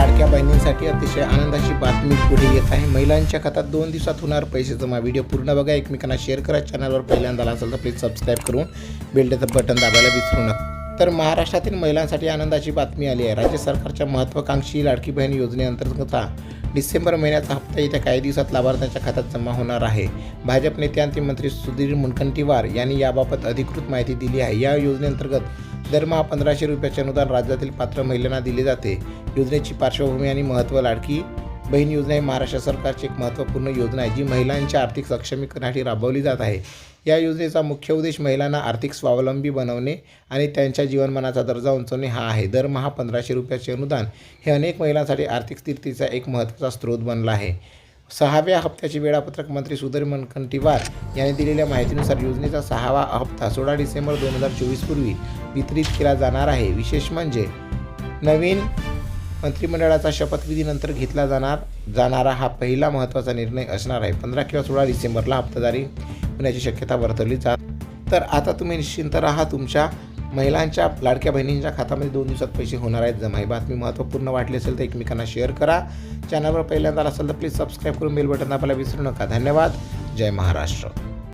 लाडक्या बहिणींसाठी अतिशय आनंदाची बातमी पुढे येत आहे. महिलांच्या खात्यात दोन दिवसात होणार पैसे जमा. व्हिडिओ पूर्ण बघा. एकमेकांना शेअर करा. चॅनलवर पहिल्यांदा आला असेल तर प्लीज सबस्क्राईब करून बेलचं बटन दाबायला विसरू नका. तर महाराष्ट्रातील महिलांसाठी आनंदाची बातमी आली आहे. राज्य सरकारच्या महत्त्वाकांक्षी लाडकी बहीण योजनेअंतर्गत डिसेंबर महिन्याचा हप्ता येत्या काही दिवसात लाभार्थ्यांच्या खात्यात जमा होणार आहे. भाजप नेते आणि मंत्री सुधीर मुनगंटीवार यांनी याबाबत अधिकृत माहिती दिली आहे. या योजनेअंतर्गत दरमहा पंधराशे रुपयाचे अनुदान राज्यातील पात्र महिलांना दिले जाते. योजनेची पार्श्वभूमी आणि महत्त्व लाडकी बहीण योजना ही महाराष्ट्र सरकारची एक महत्त्वपूर्ण योजना आहे जी महिलांच्या आर्थिक सक्षमीकरणासाठी राबवली जात आहे. या योजनेचा मुख्य उद्देश महिलांना आर्थिक स्वावलंबी बनवणे आणि त्यांच्या जीवनमानाचा दर्जा उंचवणे हा आहे. दरमहा पंधराशे रुपयाचे अनुदान हे अनेक महिलांसाठी आर्थिक स्थिरतेचा एक महत्त्वाचा स्रोत बनला आहे. सहाव्या हप्त्याचे वेळापत्रक मंत्री सुधीर मनकंटीवार यांनी दिलेल्या माहितीनुसार योजनेचा सहावा हप्ता सोळा डिसेंबर दोन हजार चोवीस पूर्वी वितरित केला जाणार आहे. विशेष म्हणजे नवीन मंत्रिमंडळाचा शपथविधीनंतर घेतला जाणार जाणारा हा पहिला महत्त्वाचा निर्णय असणार आहे. पंधरा किंवा सोळा डिसेंबरला हप्ता जारी होण्याची शक्यता वर्तवली जात. तर आता तुम्ही निश्चिंत राहा तुमच्या महिलांच्या लाडक्या बहिणींच्या खात्यामध्ये दोन दिवसात पैसे होणार आहेत. जमा ही बातमी महत्त्वपूर्ण वाटली असेल तर एकमेकांना शेअर करा. चॅनलवर पहिल्यांदा असेल तर प्लीज सबस्क्राईब करून बेल बटन दाबायला विसरू नका. धन्यवाद. जय महाराष्ट्र.